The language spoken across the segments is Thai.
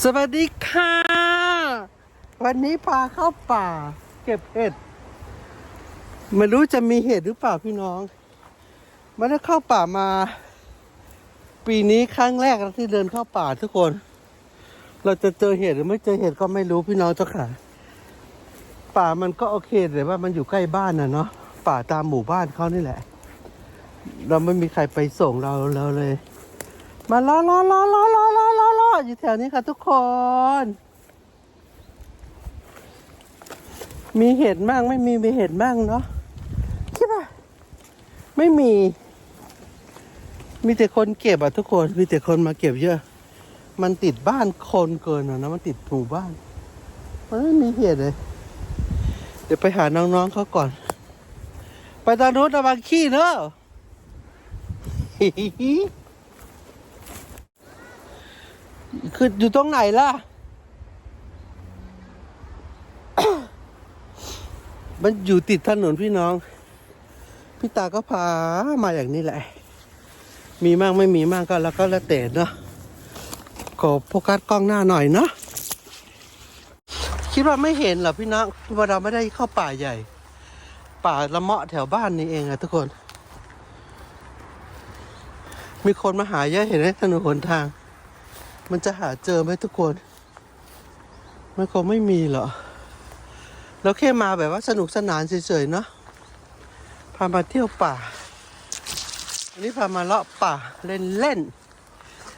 สวัสดีค่ะ วันนี้พาเข้าป่า เก็บเห็ดไม่รู้จะมีเห็ดหรือเปล่าพี่น้องไม่ได้เข้าป่ามา ปีนี้ครั้งแรกที่เดินเข้าป่าทุกคน เราจะเจอเห็ดหรือไม่เจอเห็ดก็ไม่รู้พี่น้องเจ้าค่ะ ป่ามันก็โอเคแต่ว่ามันอยู่ใกล้บ้านนะเนาะป่าตามหมู่บ้านเขานี่แหละ เราไม่มีใครไปส่งเราเราเลย มารอรอรอรอรอรอรอรออยู่แถวนี้ค่ะทุกคน มีเห็ดมั่งไม่มีมีเห็ดมั่งเนาะใช่ปะไม่มี มีแต่คนเก็บอะทุกคน มีแต่คนมาเก็บเยอะ มันติดบ้านคนเกินอะนะมันติดหมู่บ้านมันไม่มีเห็ดเลย เดี๋ยวไปหาน้องๆเขาก่อน ไปตอนนู้นระวังขี้เนอะ คืออยู่ตรงไหนล่ะ มันอยู่ติดถนนพี่น้อง พี่ตาก็พามาอย่างนี้แหละ มีมั่งไม่มีมั่งก็แล้วก็แล้วแต่เนาะขอโฟกัสกล้องหน้าหน่อยเนาะ คิดว่าไม่เห็นเหรอพี่น้องว่าเราไม่ได้เข้าป่าใหญ่ ป่าละเมาะแถวบ้านนี่เองอะทุกคน มีคนมาหาเยอะเห็นไหมถนนหนทาง มันจะหาเจอไหมทุกคน มันคงไม่มีหรอกเราแค่มาแบบว่าสนุกสนานเฉยๆเนาะ พามาเที่ยวป่า อันนี้พามาเลาะป่าเล่นเล่น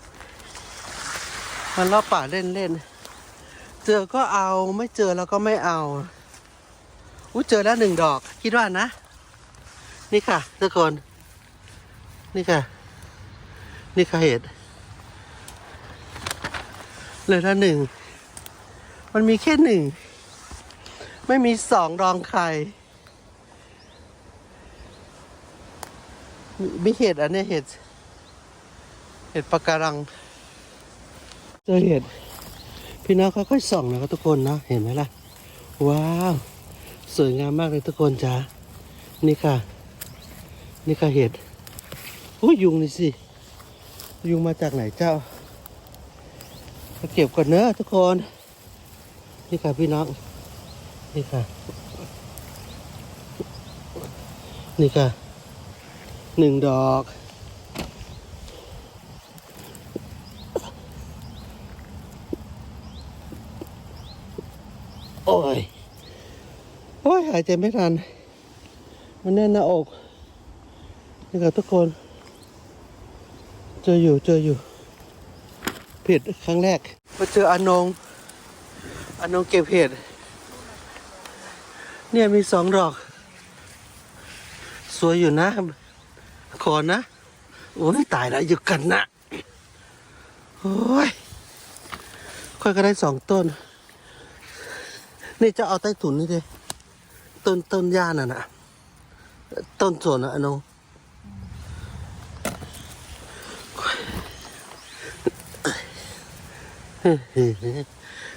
ๆมาเลาะป่าเล่นเล่นๆเจอก็เอาไม่เจอแล้วก็ไม่เอา อู้เจอแล้วหนึ่งดอก คิดว่านะ นี่ค่ะทุกคน นี่ค่ะ นี่ค่ะเห็ด เลยละหนึ่ง มันมีแค่หนึ่ง ไม่มีสองรองใครมีมีเห็ดอันนี้เห็ด เห็ดปะการัง เจอเห็ด พี่น้องค่อยๆส่องนะครับทุกคนนะ เห็นไหมล่ะ ว้าว สวยงามมากเลยทุกคนจ้านี่ค่ะ นี่ค่ะเห็ด โอ้ยุงนี่สิ ยุงมาจากไหนเจ้า เก็บก่อนเนอะทุกคน นี่ค่ะพี่น้อง นี่ค่ะ นี่ค่ะ หนึ่งดอก โอ้ย โอ้ย หายใจไม่ทัน มันแน่นหน้าอก นี่ค่ะทุกคน เจออยู่ เจออยู่ ผิดครั้งแรก มาเจออานงอานงเก็บเห็ด เนี่ยมีสองดอก สวยอยู่นะ ขอนะ โอ้ยตายแล้วอยู่กันนะ โอ้ย ค่อยก็ได้สองต้น นี่จะเอาใต้ถุนนี่ดิต้นต้นย่าน่ะนะต้นสวนนะอานง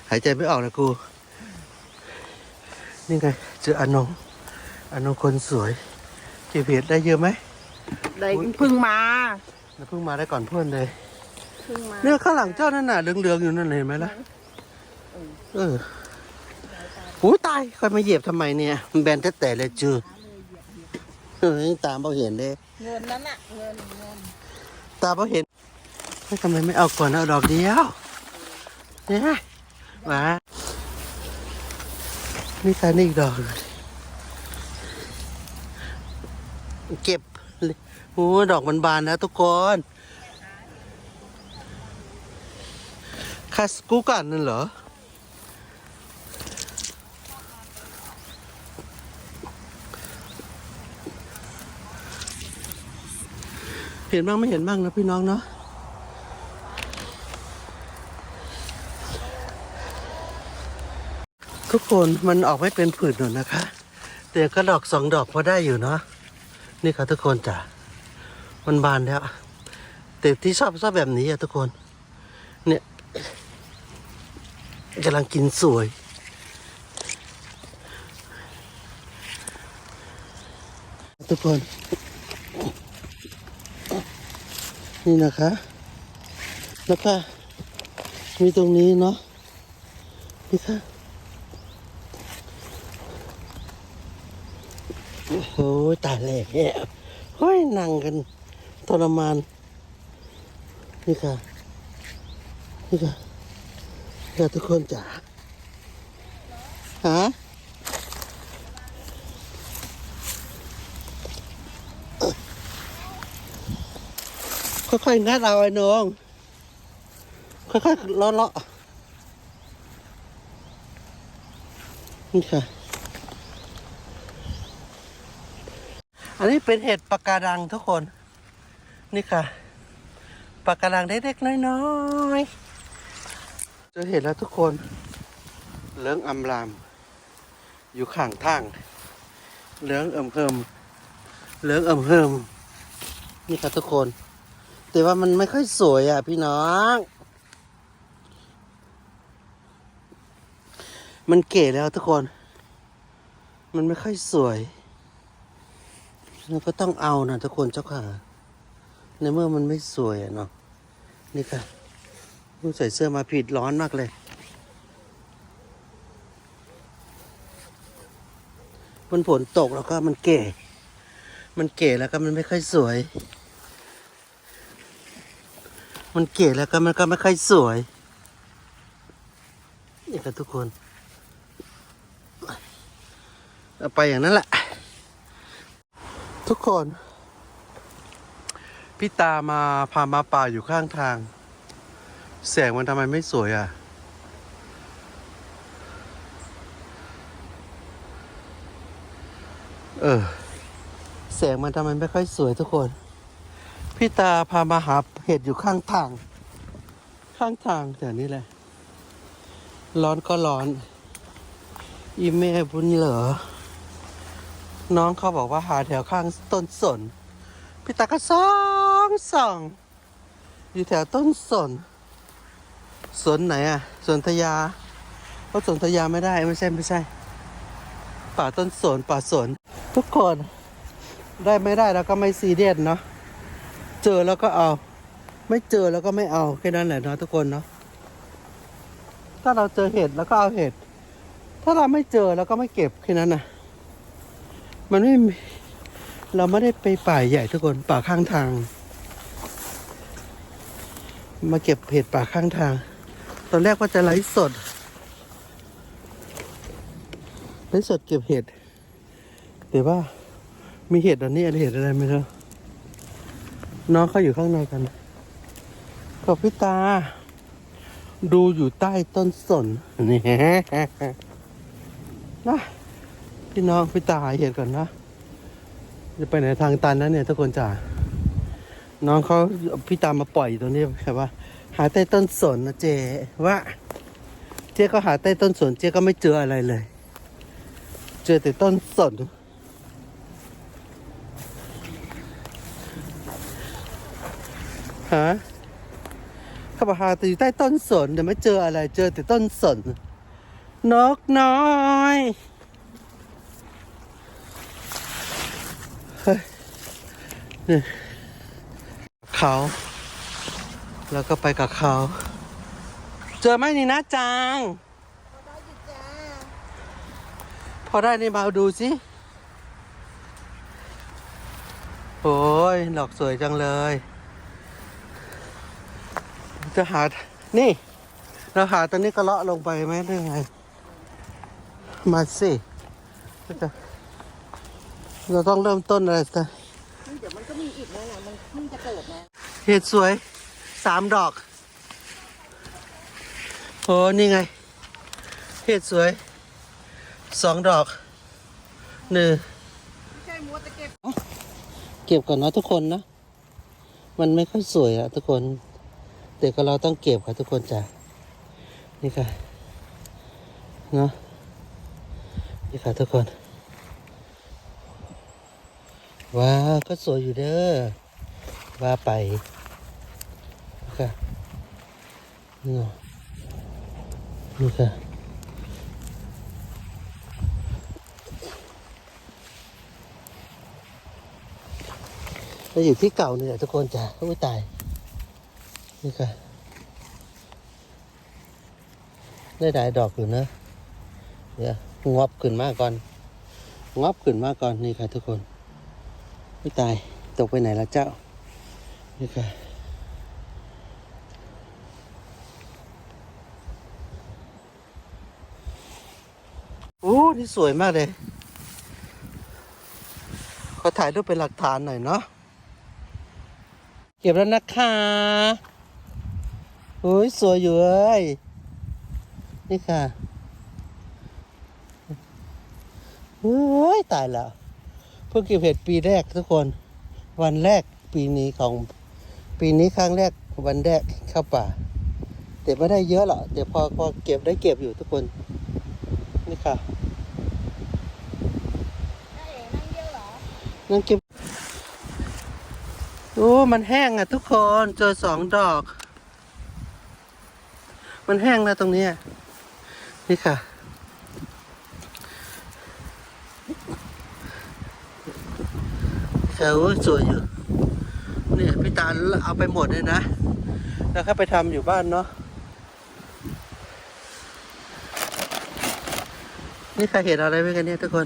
หายใจไม่ออกนะกู นี่ไงเจออนงอนงคนสวยเก็บเห็ดได้เยอะไหมได้เพึ่งมาแล้วเพิ่งมาได้ก่อนเพื่อนเลย เพึ่งมาเนี่ยข้างหลังเจ้านั่นน่ะเหลืองๆอยู่นั่นเห็นไหมล่ะ เออหูตายคอยมาเหยียบทำไมเนี่ยมันแบนแต่ๆเลยจือเฮ้ยตามเราเห็นเลยเงินนั้นอะเงินเงินตาเราเห็นเฮ้ยทำไมไม่เอาก่อนเอาดอกเดียวเนี่ยมานี่ค่ะนี่อีกดอกเก็บโอ้ดอกมันบานแล้วทุกคนคาสกูกันนั่นเหรอเห็นบ้างไม่เห็นบ้างนะพี่น้องเนาะ ทุกคนมันออกไม่เป็นผืนหนุนนะคะแต่ก็ดอกสองดอกพอได้อยู่เนาะนี่ค่ะทุกคนจ้ะมันบานแล้วแต่ที่ชอบชอบแบบนี้อะทุกคน เนี่ยกำลังกินสวย ทุกคน นี่นะคะ แล้วก็มีตรงนี้เนาะนี่ค่ะ โอ้โหตายแหลกเนี่ยเฮ้ยนั่งกันทรมาน นี่ค่ะ นี่ค่ะค่ะทุกคนจ๋าฮะค่อยๆงัดเอาไอ้น้อง ค่อยๆเลาะเลาะนี่ค่ะ อันนี้เป็นเห็ดปากการังทุกคน นี่ค่ะปากการังเล็กๆน้อยๆเจะเห็นแล้วทุกคนเหลืองอำลาม อยู่ข้างทางเหลืองเอิ่มเฮิมเหลืองเอิ่มเฮิมนี่ค่ะทุกคน แต่ว่ามันไม่ค่อยสวยอะพี่น้อง มันเก๋แล้วทุกคน มันไม่ค่อยสวย เราก็ต้องเอานะทุกคนเจ้าค่ะในเมื่อมันไม่สวยอะเนาะนี่ค่ะลูกใส่เสื้อมาผิดร้อนมากเลย มันฝนตกแล้วก็มันเก๋ มันเก๋แล้วก็มันไม่ค่อยสวย มันเก๋แล้วก็มันก็ไม่ค่อยสวย นี่ค่ะทุกคน เอาไปอย่างนั้นแหละ ทุกคน พี่ตามาพามาป่าอยู่ข้างทาง แสงมันทำไมไม่สวยอะ เออ แสงมันทำไมไม่ค่อยสวยทุกคน พี่ตาพามาหาเห็ดอยู่ข้างทาง ข้างทางแต่นี้แหละ ร้อนก็ร้อน อีเมบุญเหรอ น้องเขาบอกว่าหาแถวข้างต้นสน พี่ตาก็ส่องส่อง อยู่แถวต้นสน สนไหนอะ สนทยาเพราะสนทยาไม่ได้ไม่ใช่ไม่ใช่ ป่าต้นสนป่าสน ทุกคนได้ไม่ได้แล้วก็ไม่ซีเรียสเนาะ เจอแล้วก็เอา ไม่เจอแล้วก็ไม่เอาแค่นั้นแหละเนาะทุกคนเนาะ ถ้าเราเจอเห็ดแล้วก็เอาเห็ด ถ้าเราไม่เจอแล้วก็ไม่เก็บแค่นั้นนะ มันไม่เราไม่ได้ไปป่าใหญ่ทุกคนป่าข้างทาง มาเก็บเห็ดป่าข้างทาง ตอนแรกว่าจะไลฟ์สดไลฟ์สดเก็บเห็ดแต่ว่ามีเห็ดอันนี้อันเห็ดอะไรไม่รู้น้องเขาอยู่ข้างในกันขอบพี่ตา ดูอยู่ใต้ต้นสนนี่นะ พี่น้องพี่ตาหาเห็ดก่อนนะจะไปไหนทางตันนะเนี่ยทุกคนจ๋าน้องเขาเอาพี่ตามมาปล่อยตรงนี้แบบว่า หาใต้ต้นสนนะเจว่า เจ๊ก็หาใต้ต้นสนเจ๊ก็ไม่เจออะไรเลย เจอแต่ต้นสนฮะเขาบอกหาแต่อยู่ใต้ต้นสนแต่ไม่เจออะไร เจอแต่ต้นสนนกน้อย เขา แล้วก็ไปกับเขา เจอไหมนี่นะจาง พอได้นี่มาเอาดูสิ โอ้ยดอกสวยจังเลย จะหา นี่ เราหาตอนนี้ก็เลาะลงไปไหมหรือไง มาสิจะ เราต้องเริ่มต้นอะไรสักเดี๋ยวมันก็มีอีกนะนะมันเพิ่งจะเกิดนะเห็ดสวยสามดอกโอ้นี่ไง เห็ดสวยสองดอกหนึ่งใช่มัวตะเก็บเก็บก่อนนะทุกคนนะ มันไม่ค่อยสวยอะทุกคน แต่ก็เราต้องเก็บค่ะทุกคนจ้ะนี่ค่ะเนาะนี่ค่ะทุกคน ว้าก็สวยอยู่เด้อว่าไปนี่ค่ะนี่เนาะนี่ค่ะเราอยู่ที่เก่าเนี่แหละทุกคนจ้ะอุ้ยตาย นี่ค่ะได้หลายดอกอยู่นะ เดี๋ยวงอบขึ้นมาก่อน งอบขึ้นมาก่อนนี่ค่ะทุกคน ไม่ตาย ตกไปไหนแล้วเจ้า นี่ค่ะโอ้ นี่สวยมากเลย ขอถ่ายรูปเป็นหลักฐานหน่อยเนาะ เก็บแล้วนะคะโอ้ย สวยอยู่เอ้ย นี่ค่ะโอ้ย ตายแล้ว เพิ่งเก็บเห็ดปีแรกทุกคน วันแรกปีนี้ของปีนี้ครั้งแรกวันแรกเข้าป่าแต่ไม่ได้เยอะหรอกแต่พอพอเก็บได้เก็บอยู่ทุกคนนี่ค่ะนั่งเก็บโอ้มันแห้งอะทุกคนเจอสองดอก มันแห้งแล้วตรงนี้นี่ค่ะ เขาสวยอยู่ เนี่ยพี่ตาลเอาไปหมดเลยนะ แล้วก็ไปทำอยู่บ้านเนาะ นี่ใครเห็นอะไรไหมกันเนี่ยทุกคน